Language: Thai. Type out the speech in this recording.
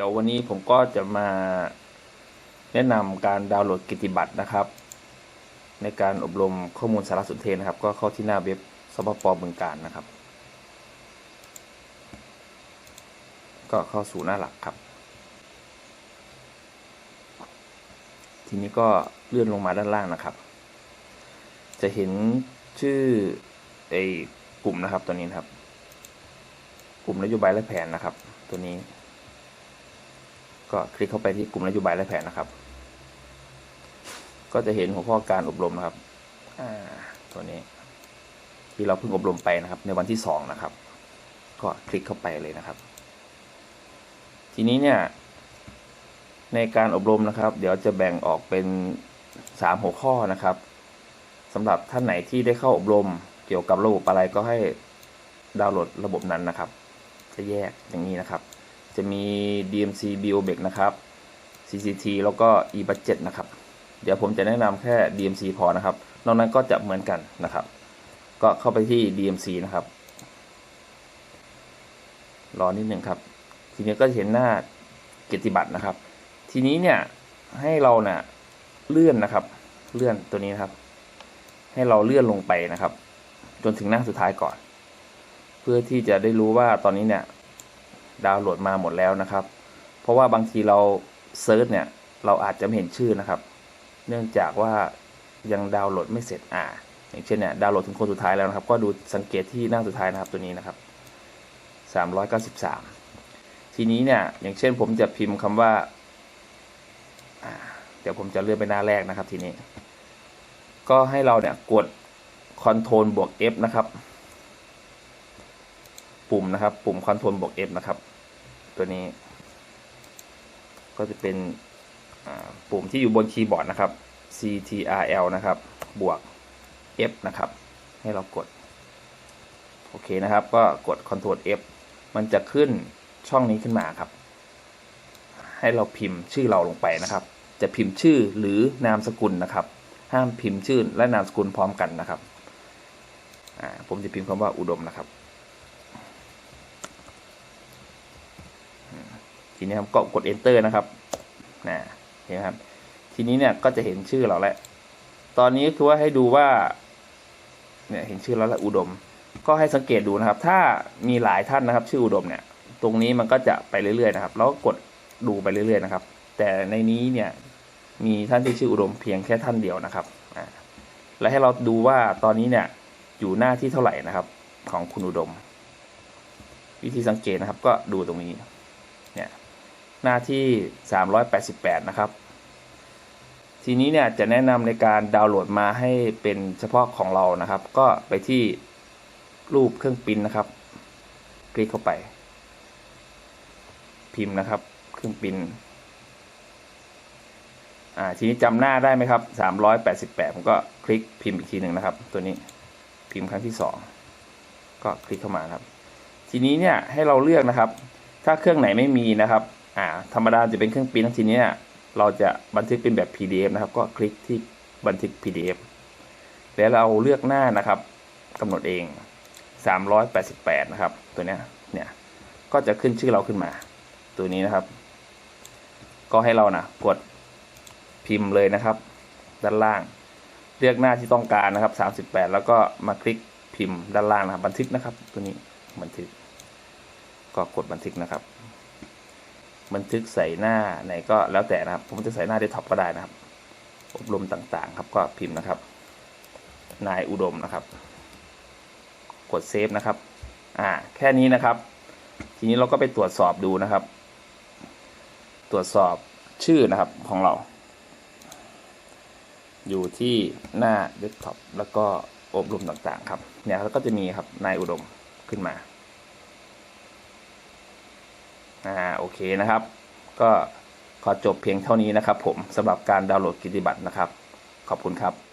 ดี๋ยววันนี้ผมก็จะมาแนะนำการดาวน์โหลดกิติบัตรนะครับ ในการอบรมข้อมูลสารสนเทศนะครับ ก็เข้าที่หน้าเว็บสปปบึงการนะครับ ก็เข้าสู่หน้าหลักครับ ทีนี้ก็เลื่อนลงมาด้านล่างนะครับ จะเห็นชื่อไอ้กลุ่มนะครับตัวนี้นครับ กลุ่มนโยบายและแผนนะครับ ตัวนี้ ก็คลิกเข้าไปที่กลุ่มนโยบายและแผนนะครับ ก็จะเห็นหัวข้อการอบรมนะครับตัวนี้ ที่เราเพิ่งอบรมไปนะครับ ในวันที่สองนะครับ ก็คลิกเข้าไปเลยนะครับ ทีนี้เนี่ย ในการอบรมนะครับ เดี๋ยวจะแบ่งออกเป็นสามหัวข้อนะครับสำหรับท่านไหนที่ได้เข้าอบรมเกี่ยวกับระบบอะไรก็ให้ดาวน์โหลดระบบนั้นนะครับ จะแยกอย่างนี้นะครับ จะมี DMC BioBeck นะครับ CCT แล้วก็ eBudget นะครับ เดี๋ยวผมจะแนะนำแค่ DMC พอนะครับ นอกนั้นก็จะเหมือนกันนะครับ ก็เข้าไปที่ DMC นะครับ รอนิดหนึ่งครับ ทีนี้ก็เห็นหน้าเกียรติบัตรนะครับ ทีนี้เนี่ยให้เราเนี่ยเลื่อนนะครับ เลื่อนตัวนี้นะครับ ให้เราเลื่อนลงไปนะครับ จนถึงหน้าสุดท้ายก่อน เพื่อที่จะได้รู้ว่าตอนนี้เนี่ย ดาวน์โหลดมาหมดแล้วนะครับ เพราะว่าบางทีเราเซิร์ชเนี่ยเราอาจจะไม่เห็นชื่อนะครับ เนื่องจากว่ายังดาวน์โหลดไม่เสร็จอ่า อย่างเช่นเนี่ยดาวน์โหลดถึงคนสุดท้ายแล้วนะครับ ก็ดูสังเกตที่หน้าสุดท้ายนะครับตัวนี้นะครับสามร้อยเก้าสิบสามทีนี้เนี่ยอย่างเช่นผมจะพิมพ์คำว่าอ่าเดี๋ยวผมจะเลื่อนไปหน้าแรกนะครับทีนี้ ก็ให้เราเนี่ยกด Ctrl บวก F นะครับ ปุ่มนะครับ ปุ่ม Ctrl บวก F นะครับ ตัวนี้ ก็จะเป็นปุ่มที่อยู่บนคีย์บอร์ดนะครับ CTRL นะครับ บวก F นะครับ ให้เรากด โอเคนะครับ ก็กด Ctrl F มันจะขึ้นช่องนี้ขึ้นมาครับ ให้เราพิมพ์ชื่อเราลงไปนะครับ จะพิมพ์ชื่อหรือนามสกุลนะครับ ห้ามพิมพ์ชื่อและนามสกุลพร้อมกันนะครับผมจะพิมพ์คำว่าอุดมนะครับ ทีนี้ครับก็กด enter นะครับนะเห็นไหมครับ ทีนี้เนี่ยก็จะเห็นชื่อเราแล้ว ตอนนี้คือว่าให้ดูว่า เนี่ยเห็นชื่อแล้วและอุดม ก็ให้สังเกตดูนะครับ ถ้ามีหลายท่านนะครับ ชื่ออุดมเนี่ย ตรงนี้มันก็จะไปเรื่อยๆนะครับ แล้วกกดดูไปเรื่อยๆนะครับ แต่ในนี้เนี่ยมีท่านที่ชื่ออุดมเพียงแค่ท่านเดียวนะครับ และให้เราดูว่าตอนนี้เนี่ยอยู่หน้าที่เท่าไหร่นะครับ ของคุณอุดม วิธีสังเกตนะครับก็ดูตรงนี้ หน้าที่ 388 นะครับ ทีนี้เนี่ยจะแนะนำในการดาวน์โหลดมาให้เป็นเฉพาะของเรานะครับ ก็ไปที่รูปเครื่องปริ้นนะครับ คลิกเข้าไป พิมพ์นะครับ เครื่องปริ้นอ่าทีนี้จำหน้าได้ไหมครับ 388 ผมก็คลิกพิมพ์อีกทีหนึ่งนะครับ ตัวนี้พิมพ์ครั้งที่สองก็คลิกเข้ามาครับ ทีนี้เนี่ยให้เราเลือกนะครับ ถ้าเครื่องไหนไม่มีนะครับ อ่าธรรมดาจะเป็นเครื่องปริ้นทีนี้เนี่ยเราจะบันทึกเป็นแบบ PDF นะครับ ก็คลิกที่บันทึก PDF แล้วเราเลือกหน้านะครับกำหนดเอง 388 นะครับ ตัวเนี้ยเนี่ยก็จะขึ้นชื่อเราขึ้นมา ตัวนี้นะครับ ก็ให้เรานะกดพิมพ์เลยนะครับ ด้านล่าง เลือกหน้าที่ต้องการนะครับ 38 แล้วก็มาคลิกพิมพ์ด้านล่างนะครับ บันทึกนะครับ ตัวนี้บันทึก ก็กดบันทึกนะครับ บันทึกใส่หน้าไหนก็แล้วแต่นะครับ ผมจะใส่หน้าเดสก์ท็อปก็ได้นะครับ อบรมต่างๆ ครับก็พิมพ์นะครับ นายอุดมนะครับ กดเซฟนะครับ อ่า แค่นี้นะครับ ทีนี้เราก็ไปตรวจสอบดูนะครับ ตรวจสอบชื่อนะครับของเรา อยู่ที่หน้าเดสก์ท็อปแล้วก็อบรมต่างๆ ครับ เนี่ยแล้วก็จะมีครับนายอุดมขึ้นมา อ่าโอเคนะครับ ก็ขอจบเพียงเท่านี้นะครับ ผมสำหรับการดาวน์โหลดกิติบัตรนะครับ ขอบคุณครับ